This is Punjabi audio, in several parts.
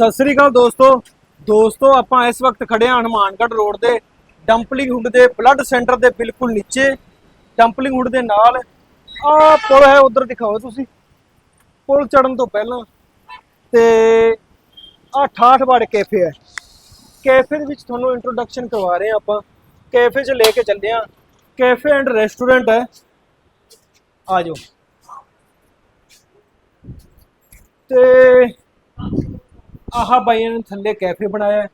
ਸਤਿ ਸ੍ਰੀ ਅਕਾਲ ਦੋਸਤੋ। ਦੋਸਤੋ, ਆਪਾਂ ਇਸ ਵਕਤ ਖੜੇ ਹਾਂ ਹਨੂਮਾਨਗੜ੍ਹ ਰੋਡ ਦੇ ਡੰਪਲਿੰਗ ਹੁੱਡ ਦੇ ਬਲੱਡ ਸੈਂਟਰ ਦੇ ਬਿਲਕੁਲ ਨੀਚੇ। ਡੰਪਲਿੰਗ ਹੁੱਡ ਦੇ ਨਾਲ ਆਹ ਪੁਲ ਹੈ, ਉਧਰ ਦਿਖਾਓ ਤੁਸੀਂ। ਪੁਲ ਚੜਨ ਤੋਂ ਪਹਿਲਾਂ ਤੇ ਆਹ ਠਾਠਵਾੜ ਕੈਫੇ ਹੈ। ਕੈਫੇ ਦੇ ਵਿੱਚ ਤੁਹਾਨੂੰ ਇੰਟਰੋਡਕਸ਼ਨ ਕਰਵਾ ਰਹੇ ਹਾਂ ਆਪਾਂ। ਕੈਫੇ 'ਚ ਲੈ ਕੇ ਚੱਲੇ ਹਾਂ। ਕੈਫੇ ਐਂਡ ਰੈਸਟੋਰੈਂਟ ਹੈ। ਆ ਜਾਓ। ਤੇ ਆਹ ਬਾਈਆਂ ਨੇ ਥੱਲੇ ਕੈਫੇ ਬਣਾਇਆ।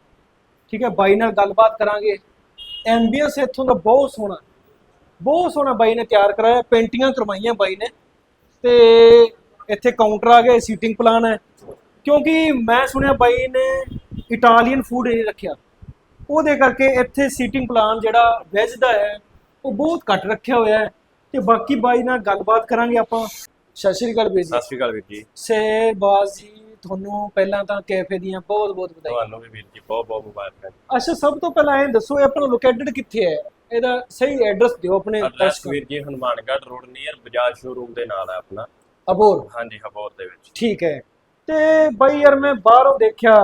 ਠੀਕ ਹੈ ਬਾਈ ਨਾਲ ਗੱਲਬਾਤ ਕਰਾਂਗੇ। ਐਂਬੀਐਂਸ ਇੱਥੋਂ ਦਾ ਬਹੁਤ ਸੋਹਣਾ। ਬਹੁਤ ਸੋਹਣਾ ਬਾਈ ਨੇ ਤਿਆਰ ਕਰਾਇਆ। ਪੇਂਟਿੰਗਾਂ ਕਰਵਾਈਆਂ ਬਾਈ ਨੇ। ਤੇ ਇੱਥੇ ਕਾਊਂਟਰ ਆ ਗਿਆ ਸੀਟਿੰਗ ਪਲਾਨ ਹੈ। ਕਿਉਂਕਿ ਮੈਂ ਸੁਣਿਆ ਬਾਈ ਨੇ ਇਟਾਲੀਅਨ ਫੂਡ ਨਹੀਂ ਰੱਖਿਆ। ਉਹਦੇ ਕਰਕੇ ਇੱਥੇ ਸੀਟਿੰਗ ਪਲਾਨ ਜਿਹੜਾ ਵੈਜ ਦਾ ਹੈ ਉਹ ਬਹੁਤ ਘੱਟ ਰੱਖਿਆ ਹੋਇਆ ਹੈ। ਤੇ ਬਾਕੀ ਬਾਈ ਨਾਲ ਗੱਲਬਾਤ ਕਰਾਂਗੇ ਆਪਾਂ। ਸਤਿ ਸ਼੍ਰੀ ਅਕਾਲ ਵੀਰ ਜੀ। ਸਤਿ ਸ਼੍ਰੀ ਅਕਾਲ ਵੀਰ ਜੀ। ਤੁਹਾਨੂੰ ਪਹਿਲਾਂ ਤਾਂ ਕੈਫੇ ਦੀਆਂ ਬਹੁਤ ਬਹੁਤ ਵਧਾਈ ਤੁਹਾਨੂੰ ਵੀ ਵੀਰ ਜੀ ਬਹੁਤ ਬਹੁਤ ਮੁਬਾਰਕਾਂ ਅੱਛਾ ਸਭ ਤੋਂ ਪਹਿਲਾਂ ਇਹ ਦੱਸੋ ਇਹ ਆਪਣਾ ਲੋਕੇਟਡ ਕਿੱਥੇ ਹੈ? ਇਹਦਾ ਸਹੀ ਐਡਰੈਸ ਦਿਓ ਆਪਣੇ ਐਡਰੈਸ ਵੀਰ ਜੀ Hanumangarh road near Bajaj showroom ਦੇ ਨਾਲ ਹੈ ਆਪਣਾ। ਅਬੋਰ ਹਾਂਜੀ ਹਬੋਰ ਦੇ ਵਿੱਚ। ਠੀਕ ਹੈ। ਤੇ ਬਾਈ ਯਾਰ ਮੈਂ ਬਾਹਰੋਂ ਦੇਖਿਆ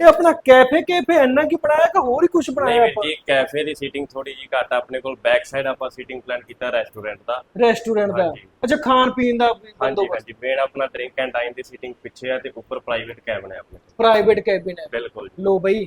ਇਹ ਆਪਣਾ ਕੈਫੇ ਕੈਫੇ ਇੰਨਾ ਕੀ ਬਣਾਇਆ ਕਿ ਹੋਰ ਹੀ ਕੁਝ ਨਹੀਂ ਬਣਾਇਆ ਵੀਰ ਆਪਾਂ? ਜੀ ਕੈਫੇ ਦੀ ਸੀਟਿੰਗ ਥੋੜੀ ਜੀ ਘੱਟ ਆ ਆਪਣੇ ਕੋਲ ਬੈਕ ਸਾਈਡ ਆਪਾਂ ਸੀਟਿੰਗ ਪਲਾਨ ਕੀਤਾ ਰੈਸਟੋਰੈਂਟ ਦਾ। ਰੈਸਟੋਰੈਂਟ ਦਾ। ਹਾਂਜੀ। ਅੱਛਾ ਖਾਣ ਪੀਣ ਦਾ ਹਾਂਜੀ ਬੰਦੋਬਸਤ। ਹਾਂਜੀ ਮੇਨ ਆਪਣਾ ਡਰਿੰਕ ਐਂਡ ਡਾਈਨ ਦੀ ਸੀਟਿੰਗ ਪਿੱਛੇ ਆ ਤੇ ਉੱਪਰ ਪ੍ਰਾਈਵੇਟ ਕੈਬਨ ਹੈ ਆਪਣੇ। ਪ੍ਰਾਈਵੇਟ ਕੈਬਿਨ ਹੈ ਬਿਲਕੁਲ ਜੀ। ਲੋ ਬਈ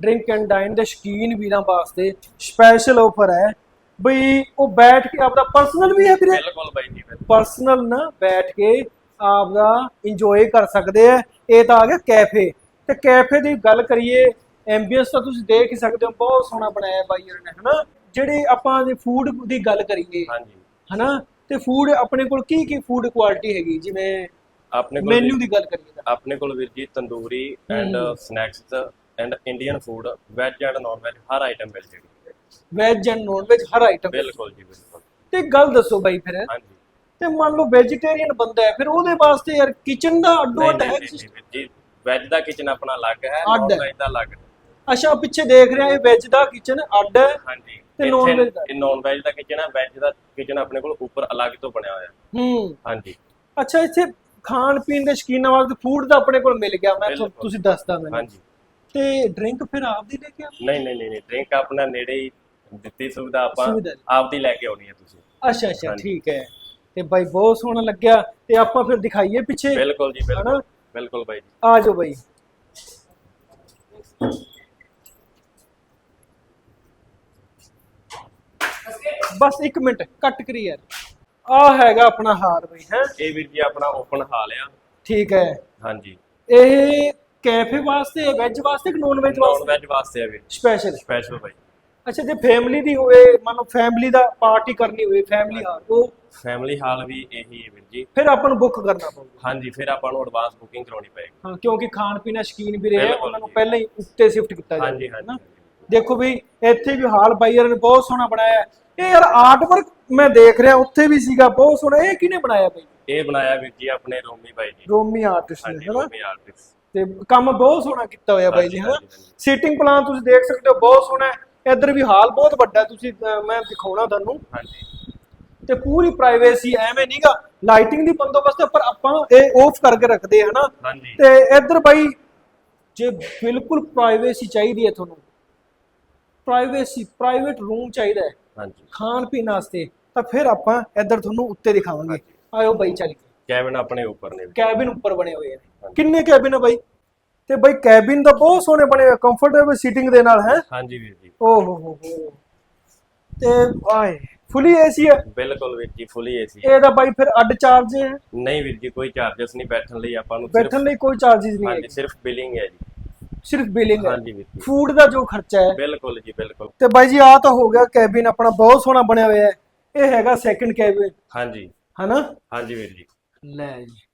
ਡਰਿੰਕ ਐਂਡ ਡਾਈਨ ਦੇ ਸ਼ਕੀਨ ਵੀਰਾਂ ਵਾਸਤੇ ਸਪੈਸ਼ਲ ਆਫਰ ਹੈ। ਬਈ ਉਹ ਬੈਠ ਕੇ ਆਪਦਾ ਪਰਸਨਲ ਵੀ ਹੈ ਵੀਰੇ। ਬਿਲਕੁਲ ਬਾਈ ਜੀ ਬਿਲਕੁਲ। ਪਰਸਨਲ ਨਾ ਬੈਠ ਕੇ ਆਪਦਾ ਇੰਜੋਏ ਕਰ ਸਕਦੇ ਆ। ਇਹ ਤਾਂ ਆ ਗਿਆ ਕੈਫੇ। ਤੇ ਕੈਫੇ ਦੀ ਗੱਲ ਕਰੀਏ ਐਂਬੀਐਂਸ ਤਾਂ ਤੁਸੀਂ ਦੇਖ ਹੀ ਸਕਦੇ ਹੋ ਬਹੁਤ ਸੋਹਣਾ ਬਣਾਇਆ ਬਾਈ ਹੋਰਾਂ ਨੇ ਹਨਾ? ਜਿਹੜੇ ਆਪਾਂ ਜੇ ਫੂਡ ਦੀ ਗੱਲ ਕਰੀਏ ਹਾਂਜੀ। ਹਨਾ? ਤੇ ਫੂਡ ਆਪਣੇ ਕੋਲ ਕੀ ਕੀ ਫੂਡ ਕੁਆਲਿਟੀ ਹੈਗੀ? ਜਿਵੇਂ ਆਪਣੇ ਕੋਲ ਮੈਨੂ ਦੀ ਗੱਲ ਕਰੀਏ ਤਾਂ। ਆਪਣੇ ਕੋਲ ਵੀਰ ਜੀ tandoori and. Snacks and Indian food veg and non veg Har item ਮਿਲ ਜੇਗੀ ਵੈਜ ਐਂਡ ਨੌਨ ਵੈਜ ਹਰ ਆਈਟਮ ਬਿਲਕੁਲ ਜੀ ਬਿਲਕੁਲ। ਤੇ ਗੱਲ ਦੱਸੋ ਬਾਈ ਫਿਰ। ਹਾਂਜੀ। ਤੇ ਮੰਨ ਲਓ ਵੈਜੀਟੇਰੀਅਨ ਬੰਦਾ ਹੈ ਫਿਰ ਉਹਦੇ ਵਾਸਤੇ ਯਾਰ ਕਿਚਨ ਦਾ ਅੱਡੋ ਅੱਡ ਹੈ ਜੀ ਵੈਜ ਦਾ ਕਿਚਨ ਆਪਣਾ ਅਲੱਗ ਹੈ ਅੱਡ ਨਾਨ। ਵੈਜ ਦਾ ਅਲੱਗ। ਅੱਛਾ ਪਿੱਛੇ ਦੇਖ ਰਿਹਾ ਇਹ ਵੈਜ ਦਾ ਕਿਚਨ ਅੱਡ ਹੈ ਹਾਂਜੀ ਤੇ non-veg ਦਾ? ਇਹ ਨਾਨ ਵੈਜ ਦਾ ਕਿਚਨ ਹੈ ਵੈਜ ਦਾ ਕਿਚਨ ਆਪਣੇ ਕੋਲ ਉੱਪਰ ਅਲੱਗ ਤੋਂ ਬਣਿਆ ਹੋਇਆ ਹੈ ਹਾਂਜੀ ਅੱਛਾ ਇੱਥੇ ਖਾਣ ਪੀਣ ਦੇ ਸ਼ਕੀਨਾਂ ਵਾਸਤੇ ਫੂਡ ਤਾਂ ਆਪਣੇ ਕੋਲ ਮਿਲ ਗਿਆ ਮੈਂ ਤੁਹਾਨੂੰ- ਬਿਲਕੁਲ। ਤੁਸੀਂ ਦੱਸਦਾ ਮੈਨੂੰ ਹਾਂਜੀ ਤੇ ਡਰਿੰਕ ਫਿਰ ਆਪ ਦੀ ਲੈ ਕੇ ਆ ਨਹੀਂ ਨਹੀਂ ਨਹੀਂ ਡਰਿੰਕ ਆਪਣਾ ਨੇੜੇ ਹੀ ਦਿੱਤੀ ਸੁਵਿਧਾ ਆਪਾਂ ਸੁਵਿਧਾ। ਦੀ ਲੈ ਕੇ ਆਉਣੀ ਹੈ ਤੁਸੀਂ ਅੱਛਾ ਅੱਛਾ ਹਾਂਜੀ। ਠੀਕ ਹੈ ਤੇ ਬਾਈ ਬਹੁਤ ਸੋਹਣਾ ਲੱਗਿਆ ਤੇ ਆਪਾਂ ਫਿਰ ਦਿਖਾਈਏ ਪਿੱਛੇ ਬਿਲਕੁਲ ਜੀ ਹਨਾ? ਬਿਲਕੁਲ ਬਾਈ ਜੀ। ਆ ਜਾਓ ਬਾਈ। ਬਸ 1 ਮਿੰਟ ਕੱਟ ਕਰੀ ਯਾਰ। ਆ ਹੈਗਾ ਆਪਣਾ ਹਾਰ ਬਈ ਹੈ? ਇਹ ਵੀਰ ਜੀ ਆਪਣਾ ਓਪਨ ਹਾਲ ਆ। ਠੀਕ ਹੈ। ਹਾਂਜੀ। ਇਹ ਕੈਫੇ ਵਾਸਤੇ ਵੈਜ ਵਾਸਤੇ ਕਿ ਨੌਨ ਵੈਜ ਨਾਨ ਵਾਸਤੇ? ਵੈਜ ਵਾਸਤੇ ਆ ਵੀਰ। ਸਪੈਸ਼ਲ ਸਪੈਸ਼ਲ ਬਾਈ। ਅੱਛਾ ਜੇ ਫੈਮਿਲੀ ਦੀ ਹੋਵੇ ਮੰਨ ਲਓ ਫੈਮਿਲੀ ਦਾ ਪਾਰਟੀ ਕਰਨੀ ਹੋਵੇ ਫੈਮਿਲੀ ਹਾਲ। ਉਹ ਫੈਮਿਲੀ ਹਾਲ ਵੀ ਇਹੀ ਹੈ ਵੀਰ ਜੀ। ਫਿਰ ਆਪਾਂ ਨੂੰ ਬੁੱਕ ਕਰਨਾ ਪਊਗਾ। ਹਾਂਜੀ ਫਿਰ ਆਪਾਂ ਨੂੰ ਐਡਵਾਂਸ ਬੁਕਿੰਗ ਕਰਾਉਣੀ ਪਏਗੀ। ਹਾਂ ਕਿਉਂਕਿ ਖਾਣ ਪੀਣਾ ਸ਼ਕੀਨ ਵੀ ਰਹੇ ਬਿਲਕੁਲ ਉਹਨਾਂ ਨੂੰ ਜੀ। ਪਹਿਲਾਂ ਹੀ ਉੱਤੇ ਸ਼ਿਫਟ ਕੀਤਾ ਜਾਵੇ ਹਾਂਜੀ? ਹਾਂਜੀ। ਦੇਖੋ ਵੀ ਇੱਥੇ ਵੀ ਹਾਲ ਬਾਈਰ ਨੇ ਬਹੁਤ ਸੋਹਣਾ ਬਣਾਇਆ। ਹੈ। ਇਹ ਯਾਰ ਆਰਟ ਵਰਕ ਮੈਂ ਦੇਖ ਰਿਹਾ ਉੱਥੇ ਵੀ ਸੀਗਾ ਬਹੁਤ ਸੋਹਣਾ। ਇਹ ਕਿਹਨੇ ਬਣਾਇਆ ਬਈ? ਇਹ ਬਣਾਇਆ ਵੀਰ ਜੀ ਆਪਣੇ ਰੋਮੀ ਬਾਈ ਜੀ। ਰੋਮੀ ਆਰਟਿਸਟ ਨੇ ਹਾਂਜੀ ਹਨਾ? ਰੋਮੀ ਆਰਟਿਸਟ ਤੇ ਕੰਮ ਬਹੁਤ ਸੋਹਣਾ ਕੀਤਾ ਹੋਇਆ ਬਾਈ ਜੀ ਹਾਂਜੀ, ਹਨਾ? ਹਾਂਜੀ, ਹਾਂਜੀ। ਸੀਟਿੰਗ ਪਲਾਨ ਤੁਸੀਂ ਦੇਖ ਸਕਦੇ ਹੋ ਬਹੁਤ ਸੋਹਣਾ ਹੈ। ਇੱਧਰ ਵੀ ਹਾਲ ਬਹੁਤ ਵੱਡਾ ਤੁਸੀਂ ਅਹ, ਮੈਂ ਦਿਖਾਉਣਾ ਤੁਹਾਨੂੰ। ਹਾਂਜੀ। ਤੇ ਪੂਰੀ ਪ੍ਰਾਈਵੇਸੀ ਐਵੇਂ ਨਹੀਂਗਾ ਲਾਈਟਿੰਗ ਦੀ ਬੰਦੋਬਸਤ ਹੈ, ਪਰ ਆਪਾਂ ਇਹ ਆਫ ਕਰਕੇ ਰੱਖਦੇ ਹਾਂ ਹਨਾ ਹਾਂਜੀ। ਤੇ ਇੱਧਰ ਬਾਈ ਜੇ ਬਿਲਕੁਲ ਪ੍ਰਾਈਵੇਸੀ ਚਾਹੀਦੀ ਹੈ ਤੁਹਾਨੂੰ ਪ੍ਰਾਈਵੇਸੀ ਪ੍ਰਾਈਵੇਟ ਰੂਮ ਚਾਹੀਦਾ ਹੈ ਹਾਂਜੀ। ਖਾਣ ਪੀਣ ਵਾਸਤੇ ਤਾਂ ਫਿਰ ਆਪਾਂ ਇੱਧਰ ਤੁਹਾਨੂੰ ਉੱਤੇ ਦਿਖਾਵਾਂਗੇ। ਆਇਓ ਬਾਈ ਚੱਲ ਕੈਬਨ ਆਪਣੇ ਉੱਪਰ ਨੇ। ਕੈਬਿਨ ਉੱਪਰ ਬਣੇ ਹੋਏ ਨੇ। ਹਾਂਜੀ। ਕਿੰਨੇ ਕੈਬਿਨ ਹੈ ਬਾਈ? ਤੇ ਬਈ ਕੈਬਿਨ ਤਾਂ ਬਹੁਤ ਸੋਹਣੇ ਬਣੇ ਹੋਏ ਕੰਫਰਟੇਬਲ ਸੀਟਿੰਗ ਦੇ ਨਾਲ ਹੈ? ਹਾਂਜੀ ਵੀਰ ਜੀ। ਓ ਹੋ ਹੋ। ਤੇ ਆਏ ਫੁੱਲੀ ਏਸੀ ਹੈ ਬਿਲਕੁਲ ਵੀਰ ਜੀ ਫੁੱਲੀ ਏਸੀ। ਇਹਦਾ ਬਾਈ ਫਿਰ ਅੱਡ ਚਾਰਜ ਹੈ ਨਹੀਂ ਵੀਰ ਜੀ ਕੋਈ ਚਾਰਜਸ ਨਹੀਂ ਬੈਠਣ ਲਈ ਆਪਾਂ ਨੂੰ ਬੈਠਣ ਲਈ ਕੋਈ ਚਾਰਜਸ ਨਹੀਂ ਹਾਂਜੀ ਸਿਰਫ ਬਿਲਿੰਗ ਹੈ ਜੀ। ਸਿਰਫ ਬਿਲਿੰਗ ਹੈ। ਹਾਂਜੀ ਵੀਰ ਜੀ। ਫੂਡ ਦਾ ਜੋ ਖਰਚਾ ਹੈ। ਬਿਲਕੁਲ ਜੀ ਬਿਲਕੁਲ। ਤੇ ਬਾਈ ਜੀ ਆ ਤਾਂ ਹੋ ਗਿਆ ਕੈਬਿਨ ਆਪਣਾ ਬਹੁਤ ਸੋਹਣਾ ਬਣਿਆ ਹੋਇਆ ਹੈ। ਇਹ ਹੈਗਾ ਸੈਕੰਡ ਕੈਬਿਨ ਹਾਂਜੀ। ਹਨਾ? ਹਾਂਜੀ ਵੀਰ ਜੀ। ਲੈ ਜੀ।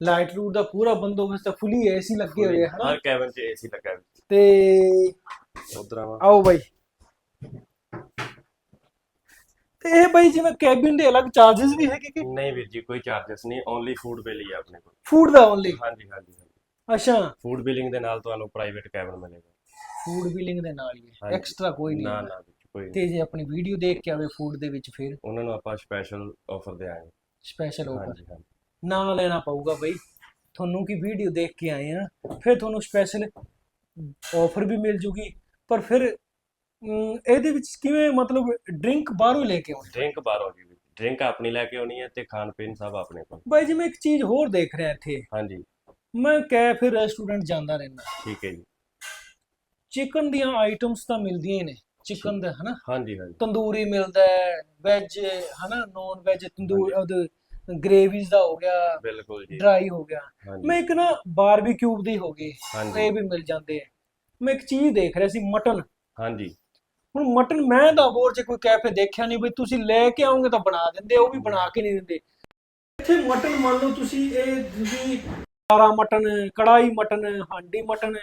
ਲਾਈਟ ਰੂਟ ਦਾ ਪੂਰਾ ਬੰਦੋਬਸਤ ਹੈ ਫੁੱਲੀ ਏਸੀ ਲੱਗੇ ਹੋਏ ਹਨ? ਹਰ ਕੈਬਨ 'ਚ ਏਸੀ ਲੱਗਾ ਹੋਇਆ। ਤੇ ਉਧਰ ਆਵਾ। ਆਓ ਬਾਈ। ਤੇ ਇਹ ਬਾਈ ਜਿਵੇਂ ਕੈਬਿਨ ਦੇ ਅਲੱਗ ਚਾਰजेस ਵੀ ਹੈਗੇ ਕਿ? ਨਹੀਂ ਵੀਰ ਜੀ ਕੋਈ ਚਾਰजेस ਨਹੀਂ ਓਨਲੀ ਫੂਡ ਬਿੱਲ ਹੀ ਹੈ ਆਪਣੇ ਕੋਲ। ਫੂਡ ਦਾ ਓਨਲੀ ਹਾਂਜੀ ਹਾਂਜੀ ਅੱਛਾ। ਫੂਡ ਬਿਲਿੰਗ ਦੇ ਨਾਲ ਤੁਹਾਨੂੰ ਪ੍ਰਾਈਵੇਟ ਕੈਬਨ ਮਿਲੇਗਾ। ਫੂਡ ਬਿਲਿੰਗ ਦੇ ਨਾਲ ਹੀ ਹੈ। ਹਾਂਜੀ। ਐਕਸਟਰਾ ਕੋਈ ਨਹੀਂ ਨਾ ਹੈ। ਨਾ ਵੀਰ ਜੀ, ਕੋਈ ਨਹੀਂ। ਤੇ ਜੇ ਆਪਣੀ ਵੀਡੀਓ ਦੇਖ ਕੇ ਆਵੇ ਫੂਡ ਦੇ ਵਿੱਚ ਫਿਰ? ਉਹਨਾਂ ਨੂੰ ਆਪਾਂ ਸਪੈਸ਼ਲ ਆਫਰ ਦੇਾਂਗੇ ਸਪੈਸ਼ਲ ਆਫਰ ਹਾਂਜੀ ਹਾਂਜੀ। ਨਾ ਲੈਣਾ ਪਊਗਾ ਬਈ। ਤੁਹਾਨੂੰ ਕੀ ਵੀਡੀਓ ਦੇਖ ਕੇ ਆਏ ਆ। ਫਿਰ ਤੁਹਾਨੂੰ ਸਪੈਸ਼ਲ ਆਫਰ ਵੀ ਮਿਲ ਜੂਗੀ। ਪਰ ਫਿਰ ਇਹਦੇ ਵਿੱਚ ਕਿਵੇਂ ਮਤਲਬ ਡਰਿੰਕ ਬਾਹਰੋਂ ਲੈ ਕੇ ਆਉਣੀ ਡਰਿੰਕ ਬਾਹਰੋਂ ਜੀ। ਡਰਿੰਕ ਆਪਣੀ ਲੈ ਕੇ ਆਉਣੀ ਹੈ ਤੇ ਖਾਣ ਪੀਣ ਸਭ ਆਪਣੇ ਕੋਲ। ਬਾਈ ਜੀ ਮੈਂ ਇੱਕ ਚੀਜ਼ ਹੋਰ ਦੇਖ ਰਿਹਾ ਇੱਥੇ। ਹਾਂਜੀ। ਮੈਂ ਕੈਫੇ ਰੈਸਟੋਰੈਂਟ ਜਾਂਦਾ ਰਹਿੰਦਾ। ਠੀਕ ਹੈ ਜੀ। ਚਿਕਨ ਦੀਆਂ ਆਈਟਮਸ ਤਾਂ ਮਿਲਦੀਆਂ ਨੇ। ਚਿਕਨ ਦਾ ਹਨਾ? ਹਾਂਜੀ ਹਾਂਜੀ। ਤੰਦੂਰੀ ਮਿਲਦਾ ਹੈ ਵੈਜ ਹਨਾ? ਨੌਨ ਵੈਜ ਤੰਦੂਰ ਉਹਦੇ ਗ੍ਰੇਵੀਜ਼ ਦਾ ਹੋ ਗਿਆ ਬਿਲਕੁਲ ਜੀ। ਡਰਾਈ ਹੋ ਗਿਆ। ਹਾਂਜੀ। ਮੈਂ ਇੱਕ ਨਾ ਬਾਰਬੀਕਿਊ ਦੀ ਹੋ ਹਾਂਜੀ। ਇਹ ਵੀ ਮਿਲ ਜਾਂਦੇ ਆ। ਮੈਂ ਇੱਕ ਚੀਜ਼ ਦੇਖ ਰਿਹਾ ਸੀ ਮਟਨ। ਹਾਂਜੀ। ਹੁਣ ਮਟਨ ਮੈਂ ਤਾਂ ਹੋਰ ਚ ਕੋਈ ਕੈਫੇ ਦੇਖਿਆ ਨਹੀਂ ਬਈ ਤੁਸੀਂ ਲੈ ਕੇ ਆਓਗੇ ਤਾਂ ਬਣਾ ਦਿੰਦੇ ਉਹ ਵੀ ਬਣਾ ਕੇ ਨਹੀਂ ਦਿੰਦੇ। ਇੱਥੇ ਮਟਨ ਮੰਨ ਲਓ ਤੁਸੀਂ ਇਹ ਤੁਸੀਂ ਸਾਰਾ ਮਟਨ ਕੜਾਈ ਮਟਨ ਹਾਂਡੀ ਮਟਨ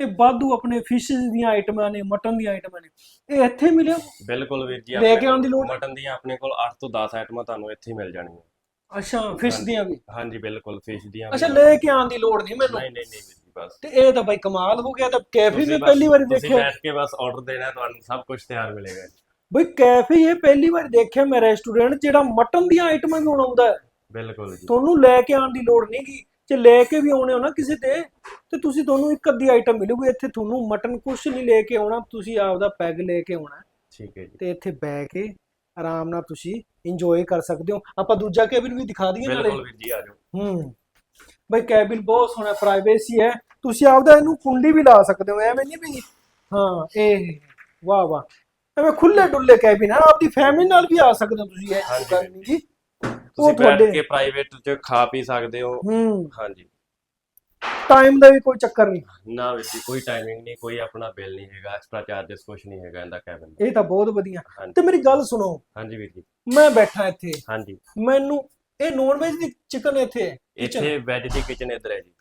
ਇਹ ਵਾਧੂ ਆਪਣੇ ਫਿਸ਼ਸ ਦੀਆਂ ਆਈਟਮਾਂ ਨੇ ਮਟਨ ਦੀਆਂ ਆਈਟਮਾਂ ਨੇ। ਇਹ ਇੱਥੇ ਮਿਲਿਆ? ਬਿਲਕੁਲ ਵੀਰ ਜੀ ਲੈ ਕੇ ਆਉਣ ਦੀ ਲੋੜ ਨਹੀਂ? ਮਟਨ ਦੀਆਂ ਆਪਣੇ ਕੋਲ 8 ਤੋਂ 10 ਆਈਟਮਾਂ ਤੁਹਾਨੂੰ ਇੱਥੇ ਹੀ ਮਿਲ ਜਾਣਗੀਆਂ। ਅੱਛਾ ਫਿਸ਼। ਦੀਆਂ ਵੀ? ਹਾਂਜੀ ਬਿਲਕੁਲ ਫਿਸ਼ ਦੀਆਂ ਅੱਛਾ। ਲੈ ਕੇ ਆਉਣ ਦੀ ਲੋੜ ਨਹੀਂ ਮੈਨੂੰ। ਨਹੀਂ ਨਹੀਂ ਨਹੀਂ ਵੀਰ ਜੀ ਬਸ। ਤੇ ਇਹ ਤਾਂ ਬਈ ਕਮਾਲ ਹੋ ਗਿਆ ਤਾਂ ਕੈਫੇ ਤੁਸੀਂ ਵੀ ਪਹਿਲੀ ਵਾਰੀ ਤੁਸੀਂ ਦੇਖਿਆ। ਬੈਠ ਕੇ ਬਸ ਆਰਡਰ ਦੇਣਾ ਤੁਹਾਨੂੰ ਸਭ ਕੁਝ ਤਿਆਰ ਮਿਲੇਗਾ। ਬਈ ਕੈਫੇ ਇਹ ਪਹਿਲੀ ਵਾਰ ਦੇਖਿਆ ਮੈਂ ਰੈਸਟੋਰੈਂਟ ਜਿਹੜਾ ਮਟਨ ਦੀਆਂ ਆਈਟਮਾਂ ਵੀ ਬਣਾਉਂਦਾ ਹੈ। ਬਿਲਕੁਲ ਜੀ। ਤੁਹਾਨੂੰ ਲੈ ਕੇ ਆਉਣ ਦੀ ਲੋੜ ਨਹੀਂਗੀ ਜੇ ਲੈ ਕੇ ਵੀ ਆਉਣੇ ਹੋ ਨਾ ਕਿਸੇ ਤੇ ਤੇ ਤੁਸੀਂ ਤੁਹਾਨੂੰ ਇੱਕ ਅੱਧੀ ਆਈਟਮ ਮਿਲੂਗੀ। ਇੱਥੇ ਤੁਹਾਨੂੰ ਮਟਨ ਕੁਛ ਨਹੀਂ ਲੈ ਕੇ ਆਉਣਾ ਤੁਸੀਂ ਆਪਦਾ ਪੈਗ ਲੈ ਕੇ ਆਉਣਾ ਠੀਕ ਹੈ ਜੀ। ਤੇ ਇੱਥੇ ਬਹਿ ਕੇ ਆਰਾਮ ਨਾਲ ਤੁਸੀਂ ਇੰਜੋਏ ਕਰ ਸਕਦੇ ਹੋ। ਆਪਾਂ ਦੂਜਾ ਕੈਬਿਨ ਵੀ ਦਿਖਾ ਦਈਏ ਨਾਲੇ। ਬਿਲਕੁਲ ਵੀਰ ਜੀ ਆ ਜਾਓ। ਹੂੰ। ਬਈ ਕੈਬਿਨ ਬਹੁਤ ਸੋਹਣਾ ਪ੍ਰਾਈਵੇਸੀ ਹੈ। ਤੁਸੀਂ ਆਪਦਾ ਇਹਨੂੰ ਕੁੰਡੀ ਵੀ ਲਾ ਸਕਦੇ ਹੋ ਐਵੇਂ ਨਹੀਂ ਵੀ ਹਾਂ ਇਹ ਵਾਹ ਵਾਹ। ਐਵੇਂ ਖੁੱਲੇ ਡੁੱਲੇ ਕੈਬਿਨ ਹੈ। ਆਪਦੀ ਫੈਮਿਲੀ ਨਾਲ ਵੀ ਆ ਸਕਦੇ ਹੋ ਤੁਸੀਂ ਇਹ ਹਾਂਜੀ, ਗੱਲ ਨਹੀਂ ਜੀ। ਤੁਸੀਂ ਬੈਠ ਤੁਹਾਡੇ ਕੇ ਪ੍ਰਾਈਵੇਟ ਚ ਖਾ ਪੀ ਸਕਦੇ ਹੋ। ਹੂੰ। ਹਾਂਜੀ। ਟਾਈਮ ਦਾ ਵੀ ਕੋਈ ਚੱਕਰ ਨਹੀਂ। ਨਾ ਵੀਰ ਜੀ ਕੋਈ ਟਾਈਮਿੰਗ ਨਹੀਂ ਕੋਈ ਆਪਣਾ ਬਿੱਲ ਨਹੀਂ ਹੈਗਾ ਐਕਸਟਰਾ ਚਾਰजेस ਕੁਝ ਨਹੀਂ ਹੈਗਾ ਇਹਦਾ ਕੈਬਨ ਦਾ। ਇਹ ਤਾਂ ਬਹੁਤ ਵਧੀਆ। ਹਾਂਜੀ। ਤੇ ਮੇਰੀ ਗੱਲ ਸੁਣੋ। ਹਾਂਜੀ ਵੀਰ ਜੀ। ਮੈਂ ਬੈਠਾ ਇੱਥੇ। ਹਾਂਜੀ। ਮੈਨੂੰ ਇਹ ਨੌਨ ਵੈਜ ਦੀ ਚਿਕਨ ਇੱਥੇ ਹੈ। kitchen? ਇੱਥੇ ਵੈਜ ਦੀ ਕਿਚਨ ਇੱਧਰ ਹੈ ਜੀ।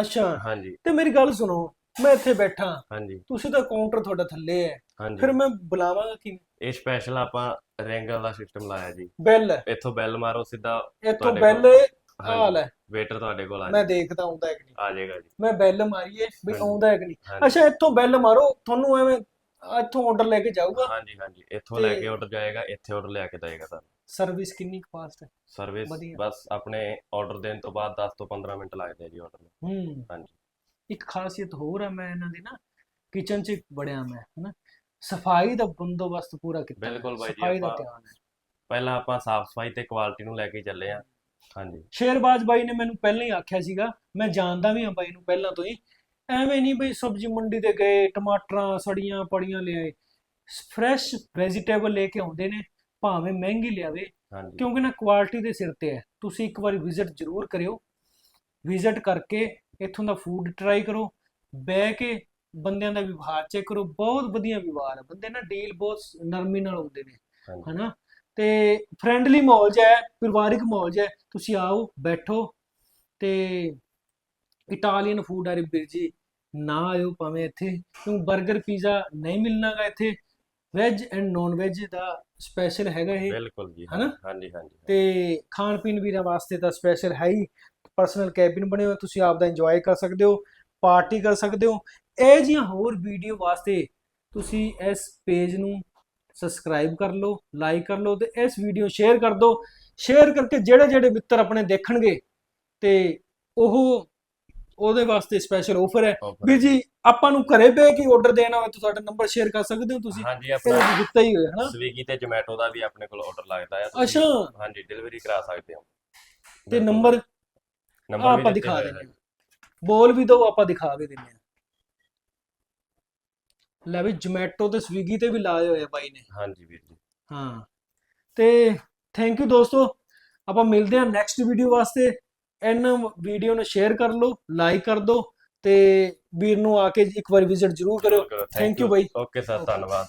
ਅੱਛਾ। ਹਾਂਜੀ। ਤੇ ਮੇਰੀ ਗੱਲ ਸੁਣੋ ਮੈਂ ਇੱਥੇ ਬੈਠਾ। ਹਾਂਜੀ। ਤੁਸੀਂ ਤਾਂ ਕਾਊਂਟਰ ਤੁਹਾਡਾ ਥੱਲੇ ਹੈ। ਹਾਂਜੀ। ਫਿਰ ਮੈਂ ਬੁਲਾਵਾਂਗਾ ਕਿ ਇਹ ਸਪੈਸ਼ਲ ਆਪਾਂ ਰਿੰਗ ਵਾਲਾ ਸਿਸਟਮ ਲਾਇਆ ਜੀ। ਬੈਲ ਇੱਥੋਂ ਬੈਲ ਮਾਰੋ ਸਿੱਧਾ ਇੱਥੋਂ ਤੁਹਾਡੇ ਬੈਲ ਹਾਲ ਹੈ। ਵੇਟਰ ਤੁਹਾਡੇ ਕੋਲ ਆ ਮੈਂ ਦੇਖਦਾ ਆਉਂਦਾ ਹੈ ਕਿ ਨਹੀਂ। ਆ ਜਾਏਗਾ ਜੀ। ਮੈਂ ਬੈਲ ਮਾਰੀਏ ਵੀ। ਆਉਂਦਾ ਹੈ ਕਿ ਨਹੀਂ। ਅੱਛਾ ਇੱਥੋਂ ਬੈਲ ਮਾਰੋ ਤੁਹਾਨੂੰ ਐਵੇਂ ਇੱਥੋਂ ਆਰਡਰ ਲੈ ਕੇ ਜਾਊਗਾ। ਹਾਂਜੀ ਹਾਂਜੀ। ਇੱਥੋਂ ਲੈ ਕੇ ਆਰਡਰ ਜਾਏਗਾ ਇੱਥੇ ਆਰਡਰ ਲਿਆ ਕੇ ਦੇਏਗਾ ਤੁਹਾਨੂੰ। ਸਰਵਿਸ ਕਿੰਨੀ ਫਾਸਟ ਹੈ? ਸਰਵਿਸ। ਬਸ ਆਪਣੇ ਆਰਡਰ ਦੇਣ ਤੋਂ ਬਾਅਦ 10 ਤੋਂ 15 ਮਿੰਟ ਲੱਗਦੇ ਆ ਜੀ ਆਰਡਰ ਨੂੰ। ਹੂੰ। ਹਾਂਜੀ। ਇੱਕ ਖਾਸੀਅਤ ਹੋਰ ਹੈ ਮੈਂ ਇਹਨਾਂ ਦੀ ਨਾ ਕਿਚਨ 'ਚ ਬੜਿਆ ਮੈਂ ਹਨਾ। ਸਫ਼ਾਈ ਦਾ ਬੰਦੋਬਸਤ ਪੂਰਾ ਕੀਤਾ। ਬਿਲਕੁਲ ਬਾਈ ਜੀ, ਸਫ਼ਾਈ ਦਾ ਧਿਆਨ ਹੈ। ਪਹਿਲਾਂ ਆਪਾਂ ਸਾਫ਼ ਸਫ਼ਾਈ ਤੇ ਕੁਆਲਿਟੀ ਨੂੰ ਲੈ ਕੇ ਚੱਲੇ ਆ। ਹਾਂਜੀ। ਸ਼ੇਰਬਾਜ਼ ਬਾਈ ਨੇ ਮੈਨੂੰ ਪਹਿਲਾਂ ਹੀ ਆਖਿਆ ਸੀਗਾ ਮੈਂ ਜਾਣਦਾ ਵੀ ਹਾਂ ਬਾਈ ਨੂੰ ਪਹਿਲਾਂ ਤੋਂ ਹੀ। ਐਵੇਂ ਨਹੀਂ ਬਈ ਸਬਜ਼ੀ ਮੰਡੀ ਤੇ ਗਏ ਟਮਾਟਰਾਂ ਸੜੀਆਂ ਪੜੀਆਂ ਲਿਆਏ ਫਰੈਸ਼ ਵੈਜੀਟੇਬਲ ਲੈ ਕੇ ਆਉਂਦੇ ਨੇ ਭਾਵੇਂ ਮਹਿੰਗੀ ਲਿਆਵੇ ਕਿਉਂਕਿ ਨਾ ਕੁਆਲਿਟੀ ਦੇ ਸਿਰ ਤੇ ਹੈ। ਤੁਸੀਂ ਇੱਕ ਵਾਰੀ ਵਿਜ਼ਿਟ ਜ਼ਰੂਰ ਕਰਿਓ। ਵਿਜ਼ਿਟ ਕਰਕੇ ਇੱਥੋਂ ਦਾ ਫੂਡ ਟਰਾਈ ਕਰੋ। ਬਹਿ ਕੇ ਬੰਦਿਆਂ ਦਾ ਵਿਵਹਾਰ ਚੈੱਕ ਕਰੋ। ਬਹੁਤ ਵਧੀਆ ਵਿਵਹਾਰ ਹੈ। ਬੰਦੇ ਨਾ ਡੀਲ ਬਹੁਤ ਨਰਮੀ ਨਾਲ ਹੁੰਦੇ ਨੇ। ਹਨਾ? ਤੇ ਫਰੈਂਡਲੀ ਮਾਹੌਲ 'ਚ ਹੈ ਪਰਿਵਾਰਿਕ ਮਾਹੌਲ 'ਚ ਹੈ। ਤੁਸੀਂ ਆਓ ਬੈਠੋ ਤੇ ਇਟਾਲੀਅਨ ਫੂਡ ਆ ਵੀਰ ਜੀ ਨਾ ਆਇਓ ਭਾਵੇਂ ਇੱਥੇ। ਕਿਉਂ 버ਗਰ ਪੀਜ਼ਾ ਨਹੀਂ ਮਿਲਣਾਗਾ ਇੱਥੇ। ਵੈਜ ਐਂਡ ਨੌਨ ਵੈਜ ਦਾ ਸਪੈਸ਼ਲ ਹੈਗਾ ਇਹ। ਬਿਲਕੁਲ ਜੀ ਹਨਾ? ਹਾਂਜੀ ਹਾਂਜੀ। ਤੇ ਖਾਣ ਪੀਣ ਵੀਰਾਂ ਵਾਸਤੇ ਤਾਂ ਸਪੈਸ਼ਲ ਹੈ ਹੀ। ਪਰਸਨਲ ਕੈਬਿਨ ਬਣੇ ਹੋਏ ਤੁਸੀਂ ਆਪ ਦਾ ਇੰਜੋਏ ਕਰ ਸਕਦੇ ਹੋ ਪਾਰਟੀ ਕਰ ਸਕਦੇ ਹੋ। ਇਹ ਜੀਆਂ ਹੋਰ ਵੀਡੀਓ ਵਾਸਤੇ ਤੁਸੀਂ ਇਸ ਪੇਜ ਨੂੰ ਸਬਸਕ੍ਰਾਈਬ ਕਰ ਲਓ ਲਾਈਕ ਕਰ ਲਓ ਤੇ ਇਸ ਵੀਡੀਓ ਸ਼ੇਅਰ ਕਰ ਦਿਓ। ਸ਼ੇਅਰ ਕਰਕੇ ਜਿਹੜੇ ਜਿਹੜੇ ਮਿੱਤਰ ਆਪਣੇ ਦੇਖਣਗੇ ਤੇ ਉਹ ਉਹਦੇ ਵਾਸਤੇ ਸਪੈਸ਼ਲ ਆਫਰ ਹੈ। ਵੀਰ ਜੀ ਆਪਾਂ ਨੂੰ ਘਰੇ ਬਹਿ ਕੇ ਆਰਡਰ ਦੇਣਾ ਹੋਵੇ ਤਾਂ ਤੁਹਾਡਾ ਨੰਬਰ ਸ਼ੇਅਰ ਕਰ ਸਕਦੇ ਹੋ ਤੁਸੀਂ। ਹਾਂਜੀ ਆਪਣਾ ਦਿੱਤਾ ਹੀ ਹੋਇਆ ਹਨਾ? ਸਵੀਗੀ ਤੇ ਜੋਮੈਟੋ ਦਾ ਵੀ ਆਪਣੇ ਕੋਲ ਆਰਡਰ ਲੱਗਦਾ ਹੈ ਅੱਛਾ। ਹਾਂਜੀ ਡਿਲੀਵਰੀ ਕਰਾ ਸਕਦੇ ਹੋ। ਤੇ ਨੰਬਰ ਵੀ ਆਪਾਂ ਦਿਖਾ ਦਿੰਦੇ ਬੋਲ ਵੀ ਦੋ ਆਪਾਂ ਦਿਖਾ ਵੀ ਦਿੰਦੇ ਹਾਂ। ਲੈ ਵੀ ਜੋਮੈਟੋ ਤੇ ਸਵੀਗੀ ਤੇ ਵੀ ਲਾਏ ਹੋਏ ਆ ਬਾਈ ਨੇ। ਹਾਂਜੀ ਵੀਰ ਜੀ। ਹਾਂ। ਤੇ ਥੈਂਕ ਯੂ ਦੋਸਤੋ ਆਪਾਂ ਮਿਲਦੇ ਹਾਂ ਨੈਕਸਟ ਵੀਡੀਓ ਵਾਸਤੇ। ਇਹਨਾਂ ਵੀਡੀਓ ਨੂੰ ਸ਼ੇਅਰ ਕਰ ਲਓ ਲਾਈਕ ਕਰ ਦਿਓ ਤੇ ਵੀਰ ਨੂੰ ਆ ਕੇ ਇੱਕ ਵਾਰ ਵਿਜ਼ਿਟ ਜ਼ਰੂਰ ਕਰਿਓ। Thank you bye. Okay sir ਧੰਨਵਾਦ.